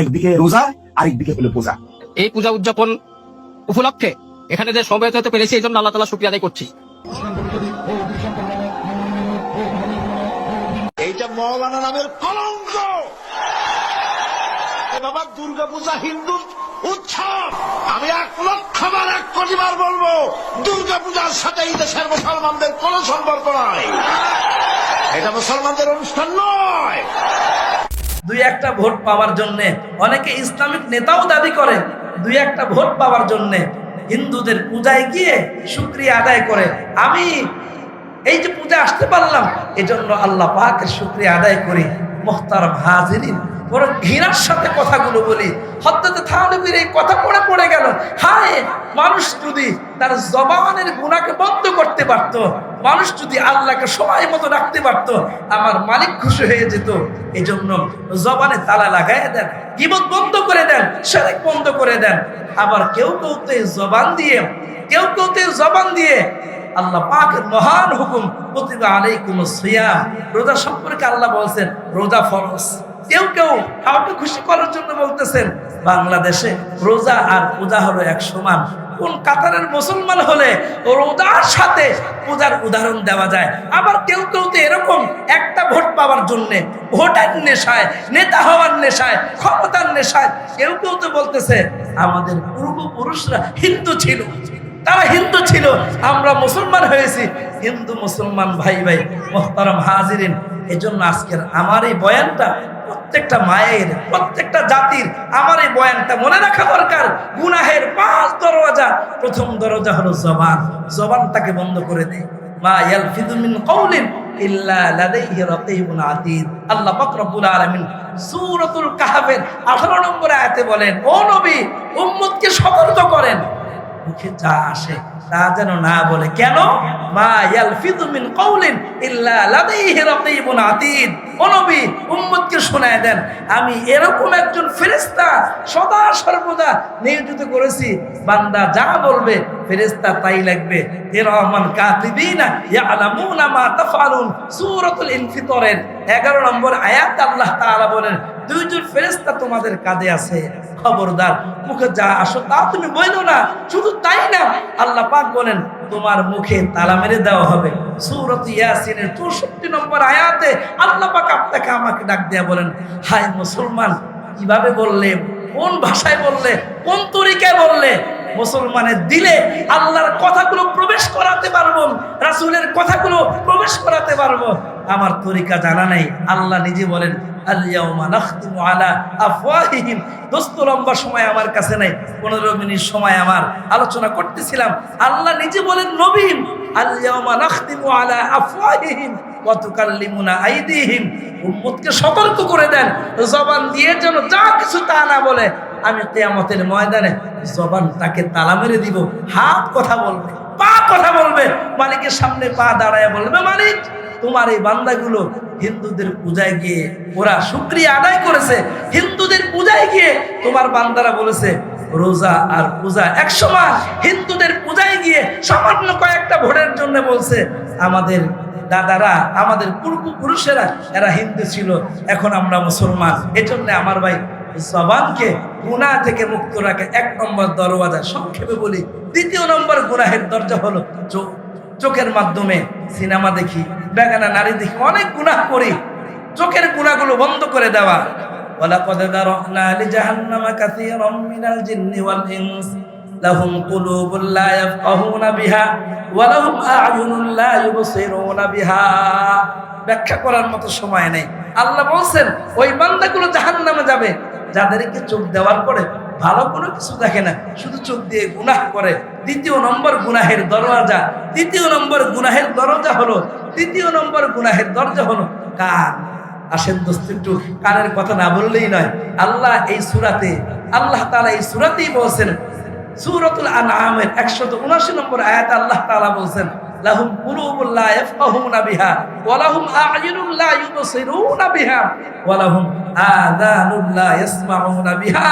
একদিকে রোজা আরেকদিকে হলো পূজা। এই পূজা উদযাপন উপলক্ষে এখানে যে সমবেত হতে পেরেছি এই জন্য আল্লাহ তালা শুক্রিয়া আদায় করছি। এইটা মৌলানা নামের কলঙ্ক। বাবা দুর্গা পূজা হিন্দু উৎসব। আমি এক লক্ষ বার এক কোটি বার বলব দুর্গা পূজার সাথে এই দেশের মুসলমানদের কোন সম্পর্ক নাই। এটা মুসলমানদের অনুষ্ঠান নয়। দুই একটা ভোট পাওয়ার জন্য অনেকে ইসলামিক নেতাও দাবি করে দুই একটা ভোট পাওয়ার জন্য হিন্দুদের পূজায় গিয়ে শুক্রিয়া আদায় করে। আমি এই যে পূজা আসতে পারলাম, এজন্য আল্লাহ পাকের শুক্রিয়া আদায় করি। মোহতারম হাজিরিন, বড় ঘৃণার সাথে কথাগুলো বলি। হত্যতে থানবীর এই কথা পড়ে পড়ে গেল, হায়, মানুষ যদি তার জবানের গুণাকে বন্ধ করতে পারত মানুষ যদি আল্লাহকে সময় মতো রাখতে পারত, আমার মালিক খুশি হয়ে যেত। এই জন্য জবানে তালা লাগাই দেন, গিবত বন্ধ করে দেন, সেরেক বন্ধ করে দেন। আবার কেউ কেউ তো জবান দিয়ে, কেউ কেউ তো জবান দিয়ে আল্লাহ পাকের মহান হুকুম প্রতিভা আলাইকুম সিয়াম। রোজা সম্পর্কে আল্লাহ বলছেন, রোজা ফরজ। কেউ কেউ কাউকে খুশি করার জন্য বলতেছেন, বাংলাদেশে রোজা আর পূজা হলো এক সমান। কোন কাতারের মুসলমান হলে রোজার সাথে পূজার উদাহরণ দেওয়া যায়। আবার কেউ কেউ তো এরকম একটা ভোট পাওয়ার জন্য ভোটার নেশায়, নেতা হওয়ার নেশায়, ক্ষমতার নেশায় কেউ কেউ তো বলতেছে, আমাদের পূর্বপুরুষরা হিন্দু ছিল, তারা হিন্দু ছিল, আমরা মুসলমান হয়েছি, হিন্দু মুসলমান ভাই ভাই মোহতারাম হাজিরিন এজন্য আজকের আমার এই বয়ানটা প্রত্যেকটা মায়ের, প্রত্যেকটা জাতির আমার এই বয়ানটা মনে রাখা দরকার। গুনাহের পাঁচ দরজা প্রথম দরজা হলো জবান। জবানটাকে বন্ধ করে দেয় মা ইয়ালফিদু মিন কওলিন ইল্লা লাদাইহি রাকিবুন আতীদ আল্লাহ পাক রব্বুল আলামিন সূরাতুল কাহফের 18 নম্বর আয়াতে বলেন, ও নবী, উম্মতকে সতর্ক করেন। মুখে যা আসে তা যেন না বলে। কেন? মা ইয়ালফিদু ইল্লা শোনায় দেন, আমি এরকম একজন ফেরেশতা সদা সর্বদা নিয়োজিত করেছি। বান্দা যা বলবে, ফেরেশতা তাই লাগবে এ রহমান কাতিবিনা ইয়ালামুনা মা তাফআলুন সূরাতুল ইনফিতরের 11 নম্বর আয়াত আল্লাহ তাআলা বলেন, দুইজন ফেরেশতা তোমাদের কাঁধে আছে। খবরদার, মুখে যা আসো তা তুমি বইলো না, শুধু তাই না, আল্লাহ পাক বলেন, তোমার মুখে তালা মেরে দেওয়া হবে। সূরত ইয়াসিনের 64 নম্বর আয়াতে আল্লাহ পাক আপনাকে আমাকে ডাক দেয়া বলেন হায় মুসলমান, কীভাবে বললে? কোন ভাষায় বললে? কোন তরিকায় বললে? মুসলমানের দিলে আল্লাহর কথাগুলো প্রবেশ করাতে পারব, রাসূলের কথাগুলো প্রবেশ করাতে পারব। আমার তরিকা জানা নাই। আল্লাহ নিজে বলেন লম্বা সময় আমার কাছে নাই, পনেরো মিনিট সময় আমার। আলোচনা করতেছিলাম। আল্লাহ নিজে বলেন নবীন নাখতিমু আলা আফওয়াহিহিম। ওয়া তুকাল্লিমুনা আইদিহিম। উম্মতকে সতর্ক করে দেন, জবান দিয়ে যেন যা কিছু তা না বলে। আমি কিয়ামতের ময়দানে জবান তাকে তালা মেরে দিব, হাত কথা বলবে, পা কথা বলবে, মালিকের সামনে পা দাঁড়ায় বলবে, মালিক, তোমার এই বান্দাগুলো হিন্দুদের পূজায় গিয়ে, ওরা শুক্রিয়া আদায় করেছে, হিন্দুদের পূজায় গিয়ে, তোমার বান্দারা বলেছে, রোজা আর পূজা একশো মাস হিন্দুদের পূজায় গিয়ে সামান্য কয়েকটা ভোটের জন্য বলছে, আমাদের দাদারা, আমাদের পূর্বপুরুষেরা, এরা হিন্দু ছিল, এখন আমরা মুসলমান। এজন্য আমার ভাই সবানকে গুণা থেকে মুক্ত রাখে। এক নম্বর দরওয়াজা, সংক্ষেপে বলি, দ্বিতীয় নম্বর গুনাহের দরজা হলো চোখ। চোখের মাধ্যমে সিনেমা দেখি, বেগানা নারী দেখি, অনেক গুণাহ করি। চোখের গুণাগুলো বন্ধ করে দেওয়া। ওলা পদে দাঁড়া জাহান্নামা কাসিরাম জিন্নি لهم قلوب لا يفقهون بها ولهم أعين لا يبصرون بها ব্যাখ্যা করার মতো সময় নেই আল্লাহ বলছেন ওই বান্দাগুলো জাহান্নামে যাবে যাদেরকে চোখ দেওয়ার পরে ভালো কোনো কিছু দেখে না শুধু চোখ দিয়ে গুনাহ করে দ্বিতীয় নম্বর গুনাহের দরজা তৃতীয় নম্বর গুনাহের দরজা হলো তৃতীয় নম্বর গুনাহের দরজা হলো কান আসেন দোস্ত একটু কানের কথা না বললেই নয় আল্লাহ এই সুরাতে আল্লাহ তাআলা এই সুরাতেই বলছেন সূরাতুল আনআমের 179 নম্বর আয়াত আল্লাহ তালা বলছেন লাহুম কুলুবুল লা ইয়াফকাহুনা বিহা। ওয়া লাহুম লা ইউবসিরুনা বিহা ওয়া লাহুম আযানুন লা ইয়াসমাউনা বিহা।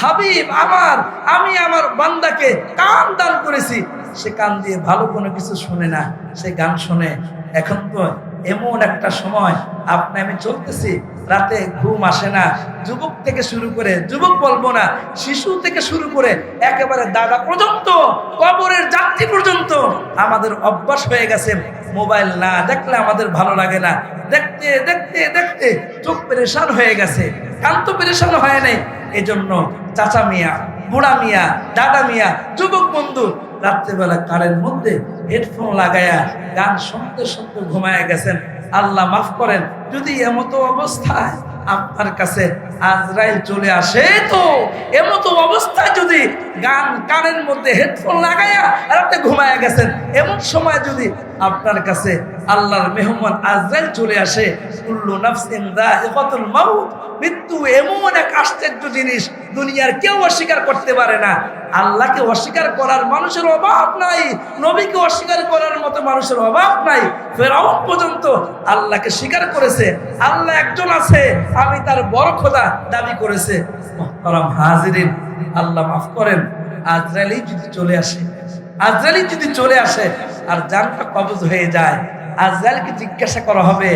হাবিব, আমার, আমি আমার বান্দাকে কান দান করেছি। সে কান দিয়ে ভালো কোনো কিছু শুনে না, সে গান শুনে। এখন তো এমন একটা সময়, আপনি, আমি চলতেছি, রাতে ঘুম আসে না, যুবক থেকে শুরু করে, যুবক বলব না, শিশু থেকে শুরু করে একেবারে দাদা পর্যন্ত, কবরের যাত্রী পর্যন্ত আমাদের অভ্যাস হয়ে গেছে। মোবাইল না দেখলে আমাদের ভালো লাগে না। দেখতে দেখতে দেখতে চোখ পরেশান হয়ে গেছে। কান তো পরেশান হয় নাই। এজন্য চাচা মিয়া, বুড়া মিয়া, দাদা মিয়া, যুবক বন্ধু, রাত্রেবেলা কারের মধ্যে হেডফোন লাগায়া গান শুনতে শুনতে ঘুমায় গেছেন। আল্লাহ মাফ করেন, যদি এমতো অবস্থায় আপনার কাছে আজরাইল চলে আসে, তো এমতো অবস্থায় যদি গান, কানের মধ্যে হেডফোন লাগাইয়া রাতে ঘুমায় গেছেন, এমন সময় যদি আপনার কাছে আল্লাহর মেহমান আজরাইল চলে আসে, কুল্লু নাফসিন যায়িকাতুল মাউত মৃত্যু এমন এক আশ্চর্য জিনিস, দুনিয়ার কেউ অস্বীকার করতে পারে না। আল্লাহকে অস্বীকার করার মানুষের অভাব নাই, নবীকে অস্বীকার করার মতো মানুষের অভাব নাই। ফেরাউন পর্যন্ত আল্লাহকে স্বীকার করেছে, আল্লাহ একজন আছে, আমি তার বড় খোদা দাবি করেছে। হাজিরিন, আল্লাহ মাফ করেন আজরাইলি যদি চলে আসে আজরাইলি যদি চলে আসে, আর জানটা কবজ হয়ে যায়, আজরাইলকে জিজ্ঞাসা করা হবে,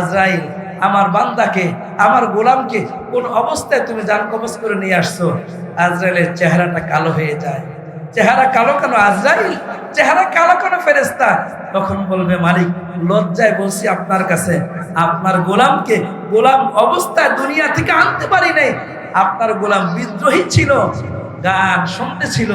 আজরাইল আমার বান্দাকে, আমার গোলামকে, কোন অবস্থায় তুমি জান কবজ করে নিয়ে আসছো? আজরাইলের চেহারাটা কালো হয়ে যায়। চেহারা কালো কেন? আজরাইল চেহারা কালো কেন ফেরেস্তা তখন বলবে, মালিক, লজ্জায় বলছি আপনার কাছে, আপনার গোলামকে গোলাম অবস্থায় দুনিয়া থেকে আনতে পারি নাই। আপনার গোলাম বিদ্রোহী ছিল, গান শুনতে ছিল,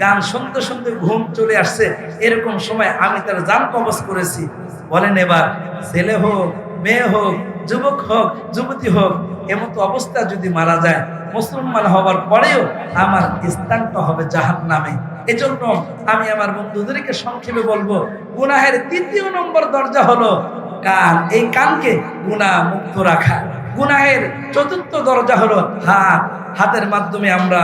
গান শুনতে শুনতে ঘুম চলে আসছে। এরকম সময় আমি তার জান কবজ করেছি। বলেন এবার, ছেলে হোক, মেয়ে হোক যুবক হোক, যুবতী হোক, এমতো অবস্থা যদি মারা যায়, মুসলমান হওয়ার পরেও আমার স্থানটা হবে জাহান নামে এজন্য আমি আমার বন্ধুদেরকে সংক্ষেপে বলব, গুনাহের তৃতীয় নম্বর দরজা হলো কান। এই কানকে গুনাহ মুক্ত রাখা। গুনাহের চতুর্থ দরজা হলো হাত। হাতের মাধ্যমে আমরা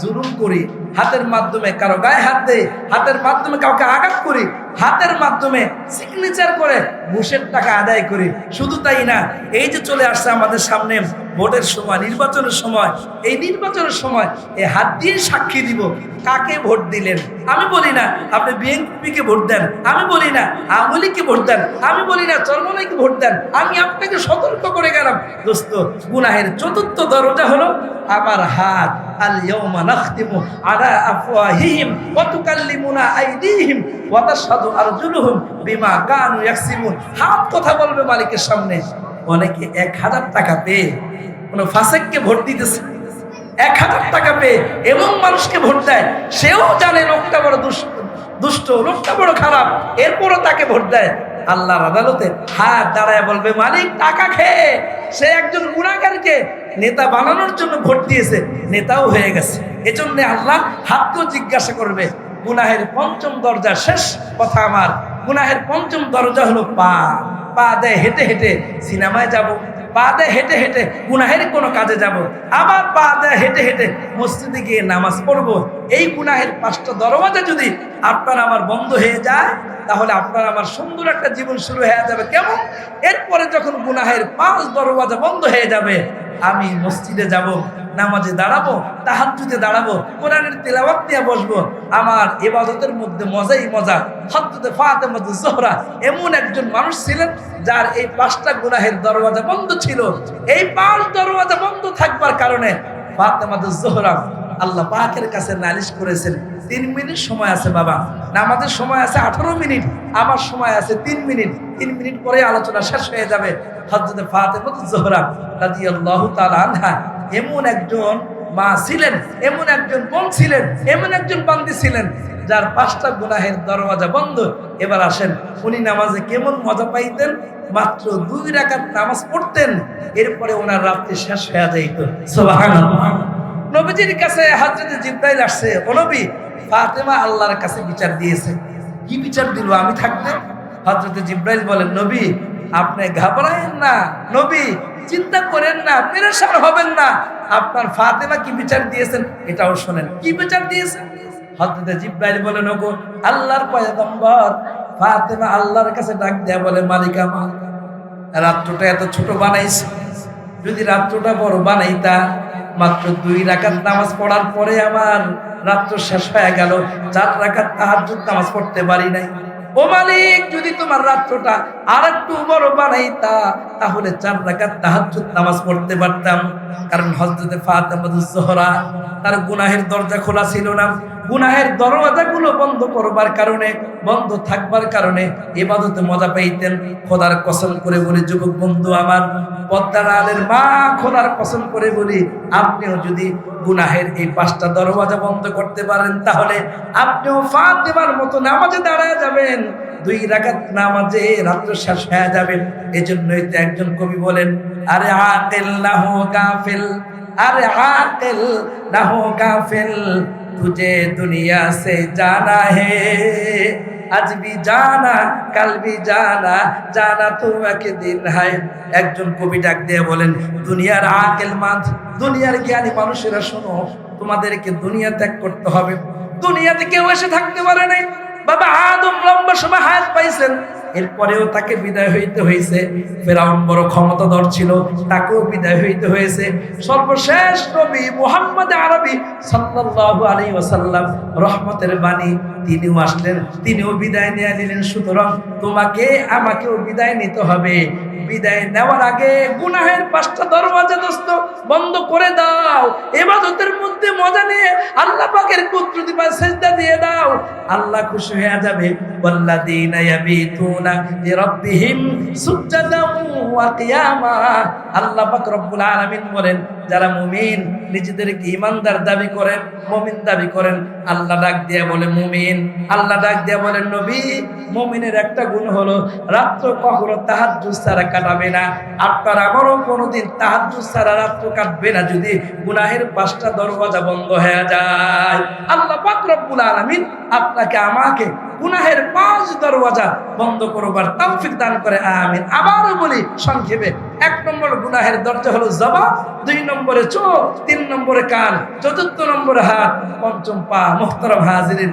জুলুম করি, হাতের মাধ্যমে কারও গায়ে হাত দেই, হাতের মাধ্যমে কাউকে আঘাত করি, হাতের মাধ্যমে সিগনেচার করে ঘুষের টাকা আদায় করি। শুধু তাই না, এই যে চলে আসছে আমাদের সামনে ভোটের সময়, নির্বাচনের সময়, এই নির্বাচনের সময় এই হাত দিয়ে সাক্ষী দিব, কাকে ভোট দিলেন? আমি বলি না, আপনি বিএনপিকে ভোট দেন, আমি বলি না, আওয়ামী লীগকে ভোট দেন, আমি বলি না, চরমনাইকে ভোট দেন, আমি আপনাকে সতর্ক করে গেলাম। দোস্ত, গুনাহের চতুর্থ দরজা হলো আমার হাত আল ইয়াউমা নাখতিমু আলা আফওয়াহিহিম ওয়া তুকাল্লিমুনা আইদিহিম ওয়া তাশহাদু আরজুলুহুম বিমা কানু ইয়াকসিবুন হাত কথা বলবে মালিকের সামনে। অনেকে এক হাজার টাকা পেয়ে কোনো ফাসেককে ভোট দিতেছে। এক হাজার টাকা পেয়ে এবং মানুষকে ভোট দেয়। সেও জানে লোকটা বড় দুষ্ট দুষ্ট, লোকটা বড় খারাপ। এরপরও তাকে ভোট দেয়। আল্লাহর আদালতে হাত দাঁড়ায় বলবে, মালিক, টাকা খেয়ে সে একজন গুণাগারকে নেতা বানানোর জন্য ভোট দিয়েছে। নেতাও হয়ে গেছে। এজন্য আল্লাহ তো জিজ্ঞাসা করবে, গুনাহের পঞ্চম দরজা শেষ কথা আমার। গুনাহের পঞ্চম দরজা হলো পা। পা দেয় হেঁটে হেঁটে সিনেমায় যাব, পা দেয় হেঁটে হেঁটে গুনাহের কোনো কাজে যাব, আবার পা দেয় হেঁটে হেঁটে মসজিদে গিয়ে নামাজ পড়ব। এই গুনাহের পাঁচটা দরওয়াজা যদি আপনার আমার বন্ধ হয়ে যায় তাহলে আপনার আমার সুন্দর একটা জীবন শুরু হয়ে যাবে। কেমন? এরপরে যখন গুনাহের পাঁচ দরওয়াজা বন্ধ হয়ে যাবে, আমি মসজিদে যাব, নামাজে দাঁড়াবো, তাহাজ্জুদে দাঁড়াবো, কোরআনের তেলাওয়াত নিয়ে বসবো। আমার ইবাদতের মধ্যে মজাই মজা। হজরতে ফাতেমা জোহরা এমন একজন মানুষ ছিলেন যার এই পাঁচটা গুনাহের দরওয়াজা বন্ধ ছিল। এই পাঁচ দরওয়াজা বন্ধ থাকবার কারণে ফাতেমা জোহরা আল্লাহ পাকের কাছে নালিশ করেছেন, তিন মিনিট সময় আছে বাবা। নামাজের সময় আছে আঠারো মিনিট, আমার সময় আছে তিন মিনিট। তিন মিনিট পরে আলোচনা শেষ হয়ে যাবে। হজরতে ফাতেমা জোহরা রাদিয়াল্লাহু তাআলা আনহা এমন একজন মা ছিলেন, এমন একজন বোন ছিলেন, এমন একজন বান্দি ছিলেন, যার পাঁচটা গুনাহের দরওয়াজা বন্ধ। এবার আসেন, উনি নামাজে কেমন মজা পাইতেন? মাত্র দুই রাকাত নামাজ পড়তেন, এরপরে ওনার রাত্রি শেষ হয়ে যাইত। সুবহানাল্লাহ। নবীজির কাছে হাজরতে জিব্রাইল আসছে, ও নবী, ফাতেমা আল্লাহর কাছে বিচার দিয়েছে। কি বিচার দিল? আমি থাকতে? হজরতে জিব্রাইল বলেন, নবী, আপনি ঘাবড়ায়েন না। নবী, চিন্তা করেন না, পেরেশান হবেন না। আপনার ফাতেমা কি বিচার দিয়েছেন এটাও শোনেন। কি বিচার দিয়েছেন হজরতে জিব্রাইল বলেন, ওগো, আল্লাহর পয়গম্বর ফাতেমা আল্লাহর কাছে ডাক দেয়া বলে, মালিক আমার, রাত্রটা এত ছোট বানাইছে। যদি রাত্রটা বড় বানাইতা মাত্র দুই রাকাত নামাজ পড়ার পরে আমার রাত্র শেষ হয়ে গেল। চার রাকাত তাহার নামাজ পড়তে পারি নাই। ও মালিক, যদি তোমার রাত্রটা আর একটু বড় বানাইতা তাহলে চার রাকাত তাহাজ্জুদ নামাজ পড়তে পারতাম। কারণ হযরতে ফাতেমাতুজ তার গুনাহের দরজা খোলা ছিল না। গুনাহের দরওয়াজাগুলো বন্ধ করবার কারণে, বন্ধ থাকবার কারণে ইবাদতে মজা পাইতেন। খোদার কসম করে বলি, যুবক বন্ধু আমার, পদ্মার আলের মা খোদার কসম করে বলি, আপনিও যদি গুনাহের এই পাঁচটা দরওয়াজা বন্ধ করতে পারেন, তাহলে আপনিও ফাতেমার মতো নামাজে দাঁড়ায় যাবেন। দুই রাকাত নামাজে রাত্র শেষ হয়ে যাবেন। তো একজন কবি বলেন, আরে আকেল নাহ আরে নাহ দুনিয়া সে জানা হে। আজ বি জানা, কাল বি জানা জানা তোমাকে দিন হায়। একজন কবি ডাক দিয়ে বলেন, দুনিয়ার আকেল মাঝ, দুনিয়ার জ্ঞানী মানুষেরা শোনো, তোমাদেরকে দুনিয়া ত্যাগ করতে হবে। দুনিয়াতে কেউ এসে থাকতে পারে নাই। বাবা আদম লম্বা সময় হাত পাইছেন। এরপরেও তাকে বিদায় হইতে হয়েছে ফেরাউন বড় ক্ষমতাধর ছিল, তাকেও বিদায় হইতে হয়েছে সর্বশেষ নবী মুহাম্মদ আরবি সাল্লাল্লাহু আলাইহি ওয়াসাল্লাম রহমতের বাণী, তিনিও আসলেন, তিনিও বিদায় নিয়ে নিলেন। সুতরাং তোমাকে আমাকেও বিদায় নিতে হবে। বিদায় নেওয়ার আগে গুনাহের পাঁচটা দরওয়াজা দোস্ত বন্ধ করে দাও। এবাদতের মধ্যে মজা নিয়ে আল্লাহ পাকের কুদরতি দাও আল্লাহ খুশি হয়ে যাবে। ইয়াবিতুনা লিরাব্বিহিম সুজদান ওয়া কিয়ামা আল্লাহ পাক রব্বুল আলামিন বলেন যারা মুমিন, নিজেদেরকে ইমানদার দাবি করেন, মুমিন দাবি করেন, আল্লাহ ডাক দিয়ে বলে মুমিন। আল্লাহ ডাক দিয়ে বলেন নবী, মুমিনের একটা গুণ হলো, রাত্র কখনো তাহাজ্জুদ ছাড়া কাটাবে না। আপনার আমারও কোনোদিন তাহাজ্জুদ ছাড়া রাত্র কাটবে না যদি গুনাহের পাঁচটা দরওয়াজা বন্ধ হয়ে যায়। আল্লাহ পাক রব্বুল আলামিন আপনাকে, আমাকে গুনাহের পাঁচ দরওয়াজা বন্ধ করবার তৌফিক দান করে, আমিন। আবারও বলি, সংক্ষেপে এক নম্বর গুনাহের দরজা হলো জবা দুই নম্বরে চোখ, তিন নম্বরে কান, চতুর্থ নম্বরে হাত, পঞ্চম পা, মোহতরম হাজিরিন।